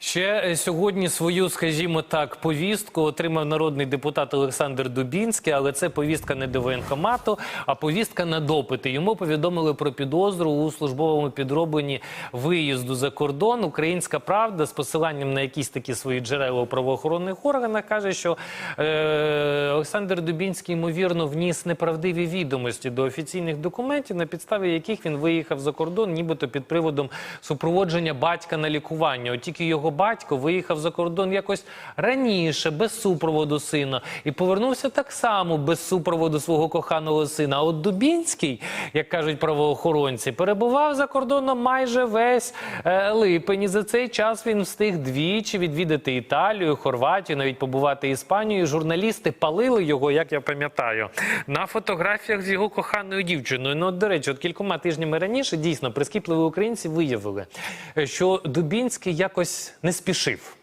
Ще е, сьогодні свою, скажімо так, повістку отримав народний депутат Олександр Дубінський, але це повістка не до воєнкомату, а повістка на допити. Йому повідомили про підозру у службовому підробленні виїзду за кордон. Українська правда з посиланням на якісь такі свої джерела у правоохоронних органах каже, що е, Олександр Дубінський ймовірно вніс неправдиві відомості до офіційних документів, на підставі яких він виїхав за кордон, нібито під приводом супроводження батька на лікування. От тільки його батько виїхав за кордон якось раніше, без супроводу сина, і повернувся так само без супроводу свого коханого сина. А от Дубінський, як кажуть правоохоронці, перебував за кордоном майже весь е, липень. І за цей час він встиг двічі відвідати Італію, Хорватію, навіть побувати Іспанію. Журналісти палили його, як я пам'ятаю, на фотографіях з його коханою дівчиною. Ну, до речі, от кількома тижнями раніше дійсно прискіпливі українці виявили, що Дубінський якось не спішив.